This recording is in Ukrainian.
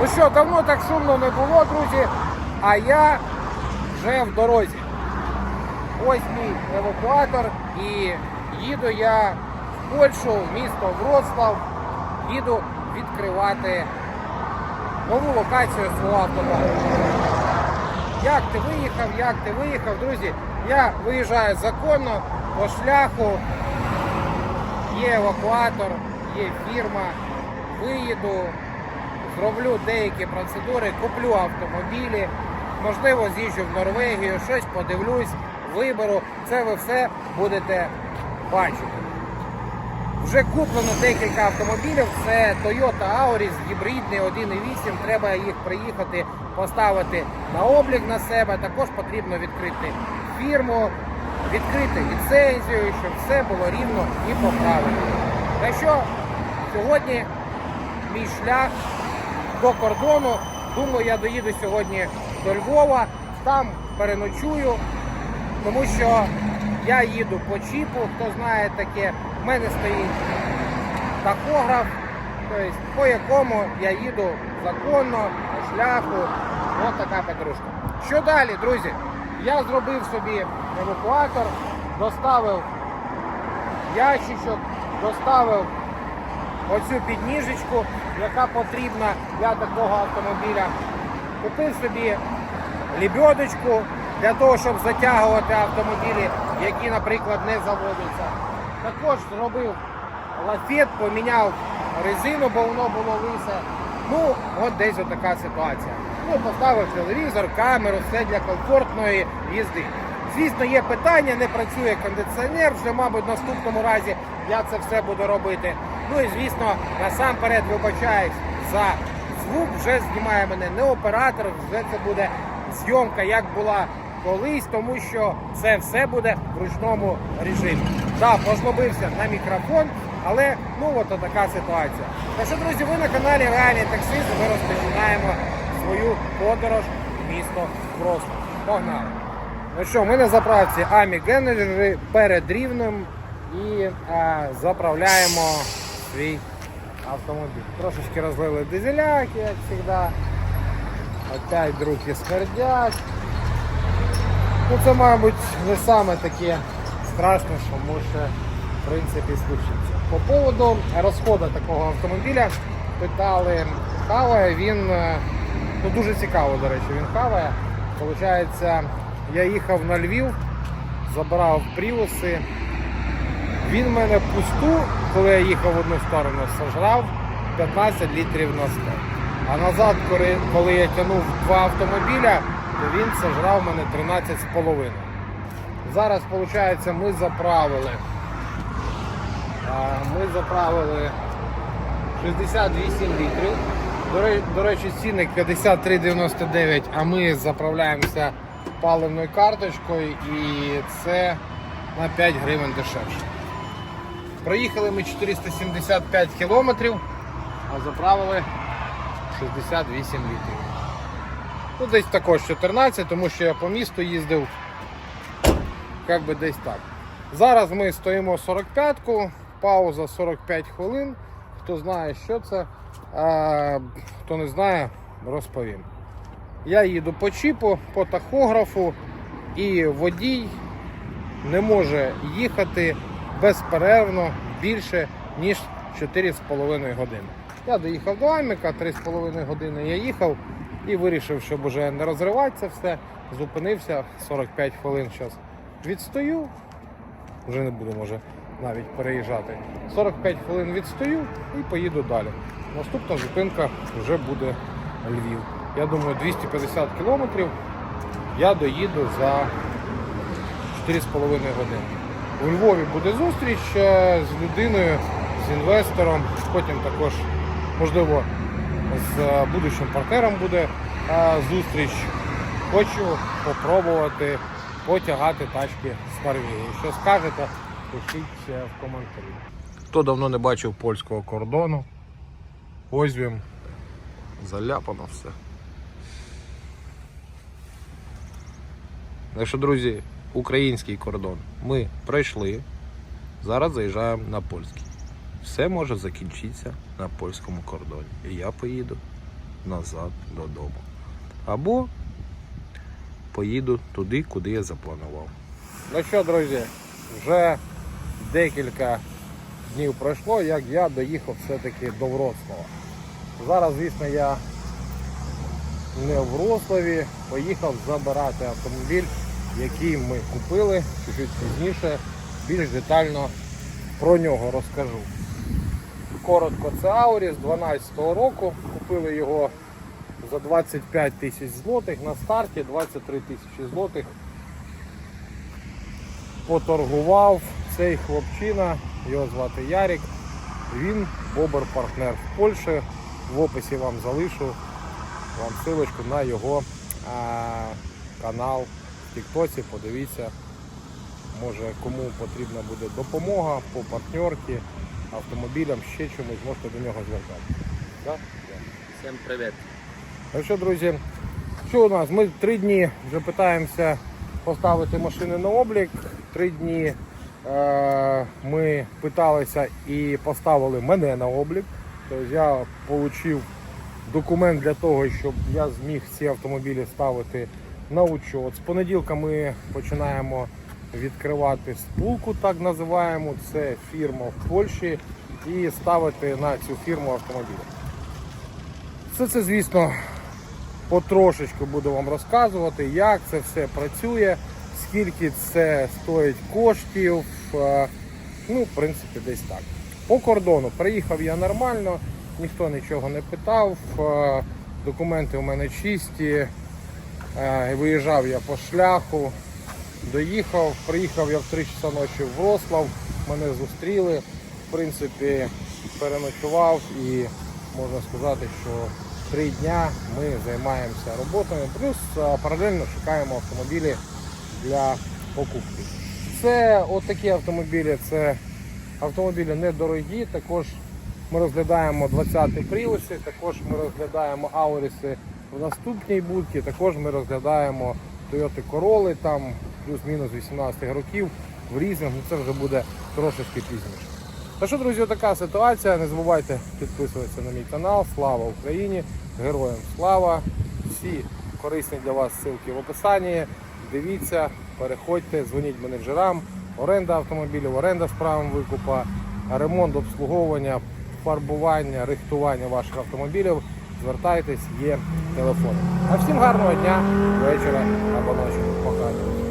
Ну що, давно так шумно не було, друзі, а я вже в дорозі. Ось мій евакуатор і їду я в Польщу, в місто Вроцлав. Їду відкривати нову локацію свого автобану. Як ти виїхав, як ти виїхав, друзі? Я виїжджаю законно по шляху. Є евакуатор, є фірма. Виїду, зроблю деякі процедури, куплю автомобілі, можливо, з'їжджу в Норвегію, щось подивлюсь, виберу. Це ви все будете бачити. Вже куплено декілька автомобілів. Це Toyota Auris, гібридний 1.8. Треба їх приїхати, поставити на облік на себе. Також потрібно відкрити фірму, відкрити ліцензію, щоб все було рівно і по правилам. Так що сьогодні мій шлях до кордону. Думаю, я доїду сьогодні до Львова, там переночую, тому що я їду по чіпу, хто знає таке, в мене стоїть тахограф, тобто, по якому я їду законно, по шляху. Ось така петрушка. Що далі, друзі? Я зробив собі евакуатор, доставив ящичок, доставив оцю підніжечку, яка потрібна для такого автомобіля. Купив собі лебедочку для того, щоб затягувати автомобілі, які, наприклад, не заводяться. Також зробив лафет, поміняв резину, бо воно було лисе. Ну, от десь така ситуація. Ну, поставив телевізор, камеру, все для комфортної їзди. Звісно, є питання, не працює кондиціонер, вже, мабуть, в наступному разі я це все буду робити. Ну і звісно, насамперед вибачаюсь за звук, вже знімає мене не оператор, вже це буде зйомка, як була колись, тому що це все буде в ручному режимі. Так, пожлобився на мікрофон, але ну от така ситуація. Так що, друзі, ви на каналі Реальний таксист, ми розпочинаємо свою подорож в місто Вроцлав. Погнали! Ну що, ми на заправці Амі Energy перед рівнем і а, заправляємо свій автомобіль. Трошечки розлили дизеляки, як завжди. Опять руки смердять. Ну це, мабуть, не саме таке страшне, що може в принципі случитися. По поводу розходу такого автомобіля питали, хаває він, е, ну дуже цікаво, до речі, він хаває. Получається, я їхав на Львів, забирав пріуси. Він в мене пусту, коли я їхав в одну сторону, сожрав 15 літрів на 100. А назад, коли, я тягнув два автомобіля, то він сожрав мене 13,5. Зараз, виходить, ми заправили. Ми заправили 68 літрів. До речі, цінник 53,99, а ми заправляємося паливною карточкою і це на 5 гривень дешевше. Проїхали ми 475 кілометрів, а заправили 68 літрів. Ну, десь також 14, тому що я по місту їздив. Як би десь так. Зараз ми стоїмо 45-ку, пауза 45 хвилин. Хто знає, що це, а, хто не знає, розповім. Я їду по чіпу, по тахографу, і водій не може їхати безперервно більше, ніж 4,5 години. Я доїхав до Аміка, 3,5 години я їхав і вирішив, щоб уже не розривати це все. Зупинився 45 хвилин зараз. Відстою, вже не буду може навіть переїжджати. 45 хвилин відстою і поїду далі. Наступна зупинка вже буде Львів. Я думаю, 250 кілометрів я доїду за 4,5 години. У Львові буде зустріч е, з людиною, з інвестором, потім також, можливо, з е, будущим партнером буде е, зустріч. Хочу попробувати потягати тачки з Норвегії. Що скажете, пишіть в коментарі. Хто давно не бачив польського кордону, ось він заляпано все. Так що, друзі, український кордон ми пройшли. Зараз заїжджаємо на польський. Все може закінчитися на польському кордоні. І я поїду назад додому. Або поїду туди, куди я запланував. Ну що, друзі, вже декілька днів пройшло, як я доїхав все-таки до Вроцлава. Зараз, звісно, я не в Вроцлаві, поїхав забирати автомобіль, який ми купили чуть пізніше, більш детально про нього розкажу. Коротко, це Ауріс 12-го року. Купили його за 25 тисяч злотих на старті, 23 тисячі злотих поторгував цей хлопчина, його звати Ярик. Він бобер-партнер в Польщі. В описі вам залишу вам ссылочку на його а, канал Тіктоці. Подивіться, може кому потрібна буде допомога по партнерці, автомобілям, ще чомусь, можете до нього звертатися. Да? Всем привет. Ну що, друзі, що у нас? Ми три дні вже питаємося поставити машини на облік. Три дні е, ми питалися і поставили мене на облік. Тобто я отримав документ для того, щоб я зміг ці автомобілі ставити на учет. З понеділка ми починаємо відкривати спулку, так називаємо. Це фірма в Польщі, і ставити на цю фірму автомобілі. Все це, звісно, потрошечку буду вам розказувати, як це все працює, скільки це стоїть коштів. е, Ну, в принципі, десь так. По кордону приїхав я нормально, ніхто нічого не питав. е, Документи у мене чисті. Е, Виїжджав я по шляху, доїхав, приїхав я в 3 часа ночі в Врослав, мене зустріли. В принципі, переночував і можна сказати, що три дня ми займаємося роботою, плюс е, паралельно шукаємо автомобілі для покупки. Це от автомобілі, це автомобілі недорогі. Також ми розглядаємо 20-ті пріуси, також ми розглядаємо Ауріси в наступній будці, також ми розглядаємо Toyota Corolla, там плюс-мінус 18 років в різних, ну це вже буде трошечки пізніше. Та що, друзі, така ситуація. Не забувайте підписуватися на мій канал. Слава Україні! Героям слава! Всі корисні для вас ссылки в описанні. Дивіться, переходьте, дзвоніть менеджерам, оренда автомобілів, оренда з правом викупа, ремонт, обслуговування, фарбування, рихтування ваших автомобілів. Звертайтесь, є телефон. А всім гарного дня, вечора або ночі. Пока.